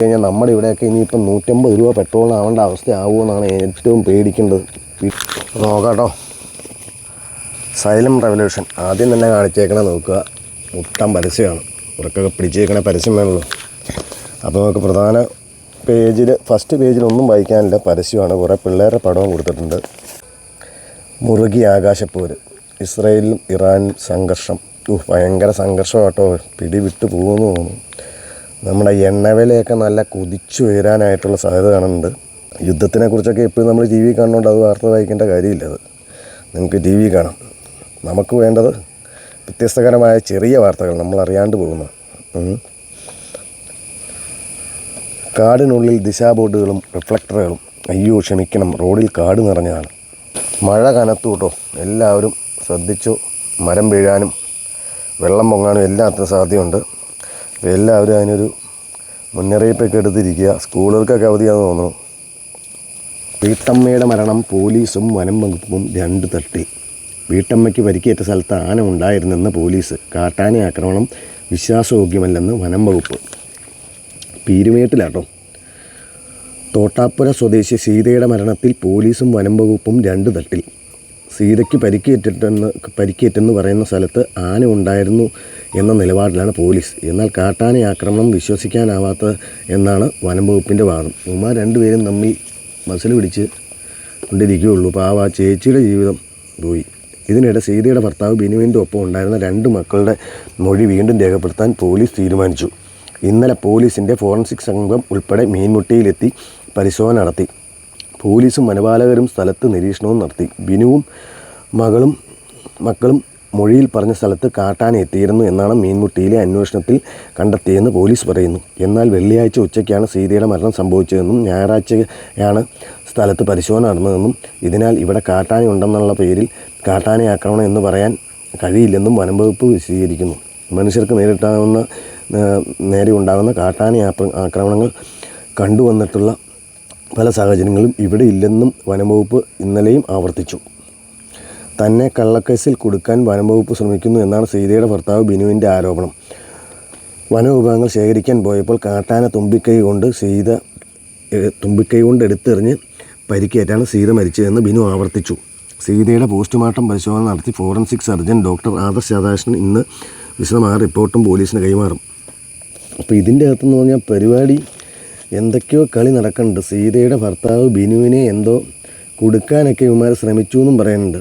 കഴിഞ്ഞാൽ നമ്മുടെ ഇവിടെയൊക്കെ ഇനിയിപ്പം നൂറ്റമ്പത് രൂപ പെട്രോളിനാവേണ്ട അവസ്ഥയാവുമെന്നാണ് ഏറ്റവും പേടിക്കേണ്ടത്. നോക്കാട്ടോ. സൈലം റെവല്യൂഷൻ ആദ്യം തന്നെ കാണിച്ചേക്കണേ നോക്കുക. മുട്ടം പരസ്യമാണ്. ഇവർക്കൊക്കെ പിടിച്ചേക്കണേ പരസ്യം വേണമല്ലോ അപ്പോൾ നമുക്ക് പ്രധാന പേജിൽ ഫസ്റ്റ് പേജിൽ ഒന്നും വായിക്കാനില്ല. പരസ്യമാണ്. കുറേ പിള്ളേരുടെ പടവും കൊടുത്തിട്ടുണ്ട്. മുറുകി ആകാശപ്പോര്. ഇസ്രയേലിലും ഇറാനും സംഘർഷം. ഭയങ്കര സംഘർഷം കേട്ടോ പിടി വിട്ടു പോകുമെന്ന് തോന്നുന്നു. നമ്മുടെ എണ്ണവിലയൊക്കെ നല്ല കുതിച്ചു ഉയരാനായിട്ടുള്ള സാധ്യത കാണുന്നുണ്ട് യുദ്ധത്തിനെ കുറിച്ചൊക്കെ എപ്പോഴും നമ്മൾ ടി വി കാണുന്നുണ്ട് അത് വാർത്ത വായിക്കേണ്ട കാര്യമില്ല അത്. നിങ്ങൾക്ക് ടി വി കാണാം. നമുക്ക് വേണ്ടത് വ്യത്യസ്തകരമായ ചെറിയ വാർത്തകൾ നമ്മൾ അറിയാണ്ട് പോകുന്നു. കാടിനുള്ളിൽ ദിശാബോർഡുകളും റിഫ്ലക്ടറുകളും. അയ്യോ ക്ഷമിക്കണം. റോഡിൽ കാട് നിറഞ്ഞതാണ്. മഴ കനത്തു കേട്ടോ എല്ലാവരും ശ്രദ്ധിച്ചു. മരം വീഴാനും വെള്ളം പൊങ്ങാനും എല്ലാത്തിനും അപ്പോൾ എല്ലാവരും അതിനൊരു മുന്നറിയിപ്പൊക്കെ എടുത്തിരിക്കുക. സ്കൂളുകൾക്കൊക്കെ അവധിയാണെന്ന് തോന്നുന്നു. വീട്ടമ്മയുടെ മരണം പോലീസും വനം വകുപ്പും രണ്ട് തട്ടി. വീട്ടമ്മയ്ക്ക് പരിക്കേറ്റ സ്ഥലത്ത് ആന ഉണ്ടായിരുന്നെന്ന് പോലീസ്. കാട്ടാന ആക്രമണം വിശ്വാസയോഗ്യമല്ലെന്ന് വനം വകുപ്പ്. പീരുമേട്ടിലാട്ടോ. തോട്ടാപ്പുര സ്വദേശി സീതയുടെ മരണത്തിൽ പോലീസും വനം വകുപ്പും രണ്ട് തട്ടിൽ സീതയ്ക്ക് പരിക്കേറ്റിട്ടെന്ന് പരിക്കേറ്റെന്ന് പറയുന്ന സ്ഥലത്ത് ആന ഉണ്ടായിരുന്നു എന്ന നിലപാടിലാണ് പോലീസ്. എന്നാൽ കാട്ടാന ആക്രമണം വിശ്വസിക്കാനാവാത്ത എന്നാണ് വനം വകുപ്പിന്റെ വാദം. ഉമാർ രണ്ടുപേരും തമ്മിൽ മസിൽ പിടിച്ച് കൊണ്ടിരിക്കുകയുള്ളൂ. പാവ ചേച്ചിയുടെ ജീവിതം പോയി. ഇതിനിടെ സീതയുടെ ഭർത്താവ് ബിനുവിന്റെ ഒപ്പം ഉണ്ടായിരുന്ന രണ്ട് മക്കളുടെ മൊഴി വീണ്ടും രേഖപ്പെടുത്താൻ പോലീസ് തീരുമാനിച്ചു. ഇന്നലെ പോലീസിന്റെ ഫോറൻസിക് സംഘം ഉൾപ്പെടെ മീൻമുട്ടിയിലെത്തി പരിശോധന നടത്തി. പോലീസും വനപാലകരും സ്ഥലത്ത് നിരീക്ഷണവും നടത്തി. ബിനുവും മകളും മക്കളും മൊഴിയിൽ പറഞ്ഞ സ്ഥലത്ത് കാട്ടാന എത്തിയിരുന്നു എന്നാണ് മീൻമുട്ടിയിലെ അന്വേഷണത്തിൽ കണ്ടെത്തിയെന്ന് പോലീസ് പറയുന്നു. എന്നാൽ വെള്ളിയാഴ്ച ഉച്ചയ്ക്കാണ് സീതയുടെ മരണം സംഭവിച്ചതെന്നും ഞായറാഴ്ചയാണ് സ്ഥലത്ത് പരിശോധന നടന്നതെന്നും ഇതിനാൽ ഇവിടെ കാട്ടാന ഉണ്ടെന്നുള്ള പേരിൽ കാട്ടാന ആക്രമണം എന്ന് പറയാൻ കഴിയില്ലെന്നും വനം വകുപ്പ് വിശദീകരിക്കുന്നു. മനുഷ്യർക്ക് നേരിട്ടാവുന്ന നേരെ ഉണ്ടാകുന്ന കാട്ടാന ആക്രമണങ്ങൾ കണ്ടുവന്നിട്ടുള്ള പല സാഹചര്യങ്ങളും ഇവിടെ ഇല്ലെന്നും വനംവകുപ്പ് ഇന്നലെയും ആവർത്തിച്ചു. തന്നെ കള്ളക്കേസിൽ കൊടുക്കാൻ വനംവകുപ്പ് ശ്രമിക്കുന്നു എന്നാണ് സീതയുടെ ഭർത്താവ് ബിനുവിന്റെ ആരോപണം. വനവിഭവങ്ങൾ ശേഖരിക്കാൻ പോയപ്പോൾ കാട്ടാന തുമ്പിക്കൈ കൊണ്ട് സീത തുമ്പിക്കൈ കൊണ്ട് എടുത്തെറിഞ്ഞ് പരിക്കേറ്റാണ് സീത മരിച്ചതെന്ന് ബിനു ആവർത്തിച്ചു. സീതയുടെ പോസ്റ്റ്മോർട്ടം പരിശോധന നടത്തി forensic surgeon doctor Adarsh Radhakrishnan ഇന്ന് വിശദമായ റിപ്പോർട്ടും പോലീസിന് കൈമാറും. അപ്പോൾ ഇതിന്റെ അകത്തെന്ന് പറഞ്ഞാൽ പരിപാടി എന്തൊക്കെയോ കളി നടക്കുന്നുണ്ട്. സീതയുടെ ഭർത്താവ് ബിനുവിനെ എന്തോ കൊടുക്കാനൊക്കെ ഇവന്മാർ ശ്രമിച്ചു എന്നും പറയുന്നുണ്ട്.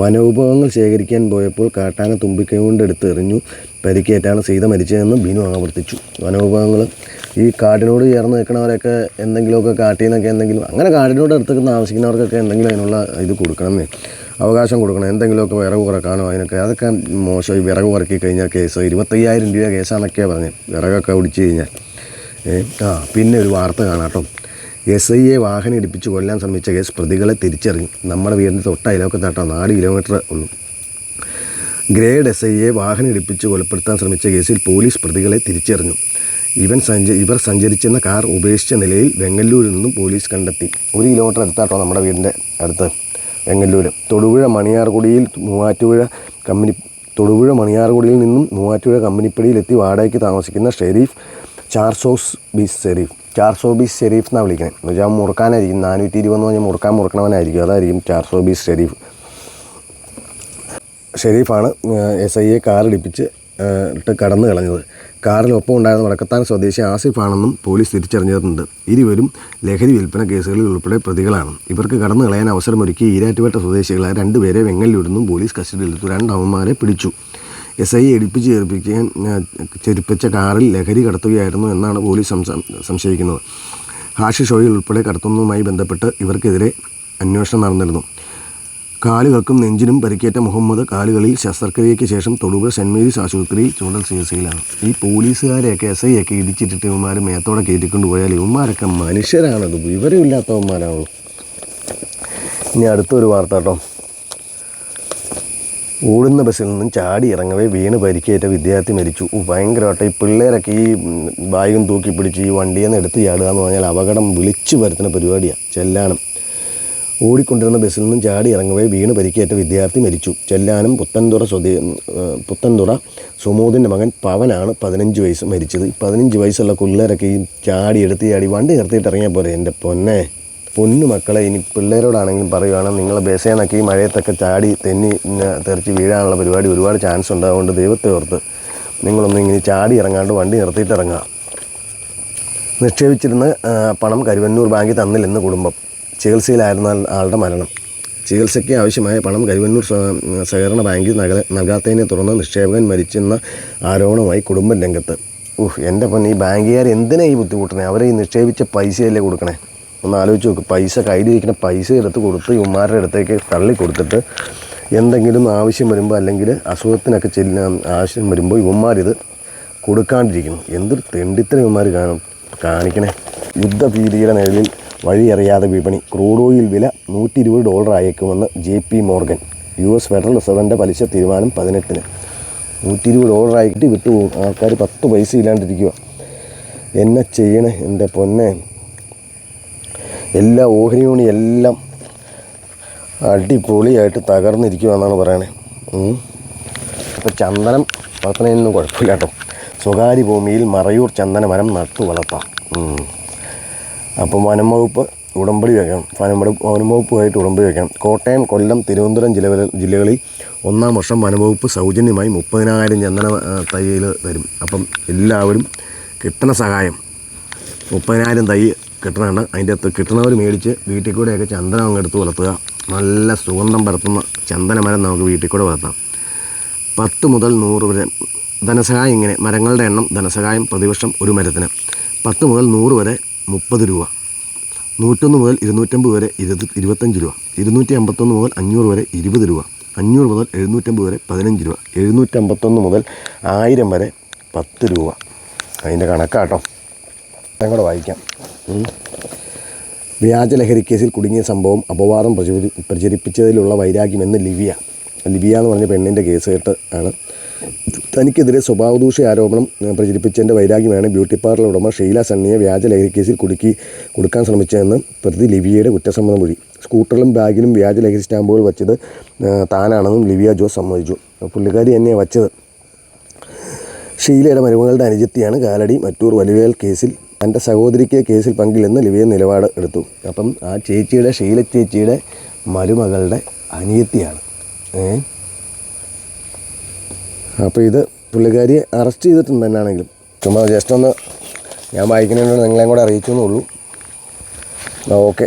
വനവിഭവങ്ങൾ ശേഖരിക്കാൻ പോയപ്പോൾ കാട്ടാന തുമ്പിക്കൈ കൊണ്ട് എടുത്ത് എറിഞ്ഞു. പരിക്കേറ്റാണ് സീത മരിച്ചതെന്ന് ബിനു ആവർത്തിച്ചു. വനവിഭവങ്ങൾ ഈ കാടിനോട് ചേർന്ന് നിൽക്കുന്നവരൊക്കെ എന്തെങ്കിലുമൊക്കെ കാട്ടിൽ നിന്നൊക്കെ എന്തെങ്കിലും അങ്ങനെ കാടിനോട് അടുത്തേക്ക് താമസിക്കുന്നവർക്കൊക്കെ എന്തെങ്കിലും അതിനുള്ള ഇത് കൊടുക്കണമെന്നേ അവകാശം കൊടുക്കണം. എന്തെങ്കിലുമൊക്കെ വിറക് കുറക്കാനോ അതിനൊക്കെ അതൊക്കെ മോശമായി വിറക് കുറക്കി കഴിഞ്ഞാൽ കേസ്. ഇരുപത്തയ്യായിരം രൂപ കേസാണെന്നൊക്കെയാണ് പറഞ്ഞത് വിറകൊക്കെ ഒടിച്ചു കഴിഞ്ഞാൽ. ആ പിന്നെ ഒരു വാർത്ത കാണാട്ടോ എസ് ഐയെ വാഹനം ഇടിപ്പിച്ച് കൊല്ലാൻ ശ്രമിച്ച കേസ് പ്രതികളെ തിരിച്ചറിഞ്ഞു. നമ്മുടെ വീടിന്റെ തൊട്ട അയലോക്കത്താട്ടോ നാല് കിലോമീറ്റർ ഉള്ളൂ. ഗ്രേഡ് എസ് ഐയെ വാഹനം ഇടിപ്പിച്ച് കൊലപ്പെടുത്താൻ ശ്രമിച്ച കേസിൽ പോലീസ് പ്രതികളെ തിരിച്ചറിഞ്ഞു. ഇവൻ സഞ്ച ഇവർ സഞ്ചരിച്ചെന്ന കാർ ഉപേക്ഷിച്ച നിലയിൽ വെങ്ങല്ലൂരിൽ നിന്നും പോലീസ് കണ്ടെത്തി. ഒരു കിലോമീറ്റർ അടുത്താട്ടോ നമ്മുടെ വീടിന്റെ അടുത്ത് വെങ്ങല്ലൂർ തൊടുപുഴ മണിയാർകുടിയിൽ മൂവാറ്റുപുഴ കമ്പനി തൊടുപുഴ മണിയാർകുടിയിൽ നിന്നും മൂവാറ്റുപുഴ കമ്പനിപ്പടിയിലെത്തി വാടകയ്ക്ക് താമസിക്കുന്ന ഷെരീഫ് ചാർസോസ് ബീസ് ഷെരീഫ് ചാർസോ ബീസ് ഷെരീഫ് എന്നാണ് വിളിക്കുന്നത് എന്ന് വെച്ചാൽ മുറുക്കാനായിരിക്കും. നാനൂറ്റി ഇരുപതെന്ന് പറഞ്ഞാൽ മുറുക്കാൻ മുറുക്കണവനായിരിക്കും. അതായിരിക്കും ചാർസോ ബീസ് ഷെരീഫ് ഷെരീഫാണ് എസ് ഐയെ കാറിടിപ്പിച്ച് ഇട്ട് കടന്നു കളഞ്ഞത്. കാറിലൊപ്പം ഉണ്ടായിരുന്ന വടക്കത്താൻ സ്വദേശി ആസിഫാണെന്നും പോലീസ് തിരിച്ചറിഞ്ഞിട്ടുണ്ട്. ഇരുവരും ലഹരി വിൽപ്പന കേസുകളിൽ ഉൾപ്പെടെ പ്രതികളാണ്. ഇവർക്ക് കടന്നു കളയാൻ അവസരമൊരുക്കി ഈരാറ്റുപേട്ട സ്വദേശികളായ രണ്ടുപേരെ വെങ്ങല്ലൂരിൽ പോലീസ് കസ്റ്റഡിയിലെടുത്തു. രണ്ട് പിടിച്ചു. എസ് ഐ എടുപ്പിച്ച് ചേർപ്പിക്കാൻ ചെരുപ്പിച്ച കാറിൽ ലഹരി കടത്തുകയായിരുന്നു എന്നാണ് പോലീസ് സംശയിക്കുന്നത്. ഹാഷിഷ് ഓയിൽ ഉൾപ്പെടെ കടത്തുന്നതുമായി ബന്ധപ്പെട്ട് ഇവർക്കെതിരെ അന്വേഷണം നടന്നിരുന്നു. കാലുകൾക്കും നെഞ്ചിനും പരിക്കേറ്റ മുഹമ്മദ് കാലുകളിൽ ശസ്ത്രക്രിയയ്ക്ക് ശേഷം തൊടുപുഴ സെന്റ് മേരീസ് ആശുപത്രിയിൽ ചൂണ്ടൽ ചികിത്സയിലാണ് ഈ പോലീസുകാരെയൊക്കെ എസ് ഐ ഒക്കെ ഇടിച്ചിട്ടിട്ട് ഇവന്മാർ മേത്തോടെ കയറ്റിക്കൊണ്ട് പോയാൽ ഇവന്മാരൊക്കെ മനുഷ്യരാണത് വിവരമില്ലാത്തവന്മാരാണോ ഇനി അടുത്തൊരു വാർത്ത കേട്ടോ. ഓടുന്ന ബസ്സിൽ നിന്നും ചാടി ഇറങ്ങവേ വീണ് പരിക്കേറ്റ വിദ്യാർത്ഥി മരിച്ചു. ഭയങ്കരമായിട്ട് ഈ പിള്ളേരൊക്കെ ഈ ബാഗും തൂക്കി പിടിച്ച് ഈ വണ്ടിയിൽ നിന്ന് എടുത്ത് ചാടുക എന്ന് പറഞ്ഞാൽ അപകടം വിളിച്ചു വരുത്തുന്ന പരിപാടിയാണ് ചെല്ലാനം. ഓടിക്കൊണ്ടിരുന്ന ബസ്സിൽ നിന്നും ചാടി ഇറങ്ങവേ വീണ് പരിക്കേറ്റ വിദ്യാർത്ഥി മരിച്ചു. ചെല്ലാനും പുത്തൻതുറ സ്വദേ പുത്തൻതുറ സുമോദിന്റെ മകൻ പവനാണ് പതിനഞ്ച് വയസ്സ് മരിച്ചത്. പതിനഞ്ച് വയസ്സുള്ള പിള്ളേരൊക്കെ ഈ ചാടി എടുത്ത് ചാടി വണ്ടി നിർത്തിയിട്ട് ഇറങ്ങിയാൽ പോരെ എന്റെ പൊന്നെ. പൊന്നു മക്കളെ ഇനി പിള്ളേരോടാണെങ്കിലും പറയുവാണ് നിങ്ങളെ ബസ്സേന്നൊക്കെ ഈ മഴയത്തൊക്കെ ചാടി തെന്നി തെറിച്ച് വീഴാനുള്ള പരിപാടി ഒരുപാട് ചാൻസ് ഉണ്ട്. അതുകൊണ്ട് ദൈവത്തെ ഓർത്ത് നിങ്ങളൊന്നും ഇങ്ങനെ ചാടി ഇറങ്ങാണ്ട് വണ്ടി നിർത്തിയിട്ട് ഇറങ്ങുക. നിക്ഷേപിച്ചിരുന്ന പണം കരുവന്നൂർ ബാങ്കിൽ തന്നില്ലെന്ന് കുടുംബം. ചികിത്സയിലായിരുന്ന ആളുടെ മരണം. ചികിത്സയ്ക്ക് ആവശ്യമായ പണം കരുവന്നൂർ സഹകരണ ബാങ്കിൽ നക നൽകാത്തതിനെ തുടർന്ന് നിക്ഷേപകൻ മരിച്ചെന്ന ആരോപണമായി കുടുംബം രംഗത്ത്. ഉഹ് എന്റെ പൊന്നെ ഈ ബാങ്കുകാർ എന്തിനാണ് ഈ ബുദ്ധിമുട്ടണേ അവരെ ഈ നിക്ഷേപിച്ച പൈസയല്ലേ കൊടുക്കണേ? ഒന്ന് ആലോചിച്ച് നോക്ക്. പൈസ കയ്യിൽ ഇരിക്കുന്ന പൈസ എടുത്ത് കൊടുത്ത് ഇവന്മാരുടെ അടുത്തേക്ക് തള്ളി കൊടുത്തിട്ട് എന്തെങ്കിലും ആവശ്യം വരുമ്പോൾ അല്ലെങ്കിൽ അസുഖത്തിനൊക്കെ ചെല്ല ആവശ്യം വരുമ്പോൾ ഇവന്മാരിത് കൊടുക്കാണ്ടിരിക്കുന്നു. എന്തൊരു തെണ്ടിത്തരം ഇവന്മാർ കാണും? കാണിക്കണേ. യുദ്ധഭീതിയുടെ നിഴലിൽ വഴിയറിയാതെ വിപണി. ക്രൂഡ് ഓയിൽ വില നൂറ്റി ഇരുപത് dollar അയക്കുമെന്ന് J P Morgan. U S federal റിസർവിന്റെ പലിശ തീരുമാനം പതിനെട്ടിന്. നൂറ്റി ഇരുപത് ഡോളർ ആയിട്ട് വിട്ടുപോകും. ആൾക്കാർ പത്ത് പൈസ ഇല്ലാണ്ടിരിക്കുക എന്നെ ചെയ്യണേ എന്റെ പൊന്നെ. എല്ലാ ഓഹരി യൂണി എല്ലാം അടിപൊളിയായിട്ട് തകർന്നിരിക്കുകയെന്നാണ് പറയണേ. അപ്പോൾ ചന്ദനം വളർത്തുന്നതിനൊന്നും കുഴപ്പമില്ല കേട്ടോ. സ്വകാര്യ ഭൂമിയിൽ മറയൂർ ചന്ദന മരം നട്ടു വളർത്താം. അപ്പം വനം വകുപ്പ് ഉടമ്പടി വയ്ക്കണം വനം വനംവകുപ്പുമായിട്ട് വനം വകുപ്പുമായിട്ട് ഉടമ്പടി വയ്ക്കണം കോട്ടയം കൊല്ലം തിരുവനന്തപുരം ജില്ലകളിൽ ജില്ലകളിൽ ഒന്നാം വർഷം വനംവകുപ്പ് സൗജന്യമായി മുപ്പതിനായിരം ചന്ദന തൈയിൽ തരും. അപ്പം എല്ലാവരും കിട്ടണ സഹായം. മുപ്പതിനായിരം തൈ കിട്ടണുണ്ട് അതിന്റെ അകത്ത് കിട്ടണവർ മേടിച്ച് വീട്ടിൽ കൂടെയൊക്കെ ചന്ദനം അങ്ങ് എടുത്ത് വളർത്തുക. നല്ല സുഗന്ധം പരത്തുന്ന ചന്ദനമരം നമുക്ക് വീട്ടിൽ കൂടെ വളർത്താം. പത്ത് മുതൽ നൂറ് വരെ ധനസഹായം ഇങ്ങനെ മരങ്ങളുടെ എണ്ണം ധനസഹായം പ്രതിവർഷം ഒരു മരത്തിന്. പത്ത് മുതൽ നൂറ് വരെ മുപ്പത് രൂപ. നൂറ്റൊന്ന് മുതൽ ഇരുന്നൂറ്റമ്പത് വരെ ഇരുപത് ഇരുപത്തഞ്ച് രൂപ. ഇരുന്നൂറ്റി അമ്പത്തൊന്ന് മുതൽ അഞ്ഞൂറ് വരെ ഇരുപത് രൂപ. അഞ്ഞൂറ് മുതൽ എഴുന്നൂറ്റമ്പത് വരെ പതിനഞ്ച് രൂപ. എഴുന്നൂറ്റമ്പത്തൊന്ന് മുതൽ ആയിരം വരെ പത്ത് രൂപ. അതിന്റെ കണക്കാട്ടോ. കൂടെ വായിക്കാം. ഉം. വ്യാജലഹരി കേസിൽ കുടുങ്ങിയ സംഭവം അപവാദം പ്രചരി പ്രചരിപ്പിച്ചതിലുള്ള വൈരാഗ്യം എന്ന് ലിവിയ. ലിബിയ എന്ന് പറഞ്ഞ പെണ്ണിന്റെ കേസ് കേട്ട് ആണ്. തനിക്കെതിരെ സ്വഭാവദൂഷ ആരോപണം പ്രചരിപ്പിച്ചതിന്റെ വൈരാഗ്യമാണ് ബ്യൂട്ടി പാർലർ ഉടമ ഷീല സണ്ണിയെ വ്യാജ ലഹരി കേസിൽ കുടുക്കി കൊടുക്കാൻ ശ്രമിച്ചതെന്ന് പ്രതി ലിവിയയുടെ കുറ്റസമ്മതം മൊഴി. സ്കൂട്ടറിലും ബാഗിലും വ്യാജ ലഹരി സ്റ്റാമ്പുകൾ വച്ചത് താനാണെന്നും ലിവിയ ജോസ് സമ്മതിച്ചു. പുള്ളിക്കാരി തന്നെയാണ് വച്ചത്. ഷീലയുടെ മരുമകളുടെ അനുജത്തിയാണ് കാലടി മറ്റൂർ വലിവേൽ കേസിൽ തന്റെ സഹോദരിക്ക് കേസിൽ പങ്കില്ലെന്ന് ലിവിയ നിലപാട് എടുത്തു. അപ്പം ആ ചേച്ചിയുടെ ഷീല ചേച്ചിയുടെ മരുമകളുടെ അനിയത്തിയാണ്. ഏ? അപ്പോൾ ഇത് പുള്ളിക്കാരിയെ അറസ്റ്റ് ചെയ്തിട്ടുണ്ട് തന്നെയാണെങ്കിലും ചുമ്മാ ജസ്റ്റ് ഒന്ന് ഞാൻ വായിക്കുന്നതിനോട് നിങ്ങളെയും കൂടെ അറിയിച്ചു എന്നുള്ളൂ ഓക്കെ.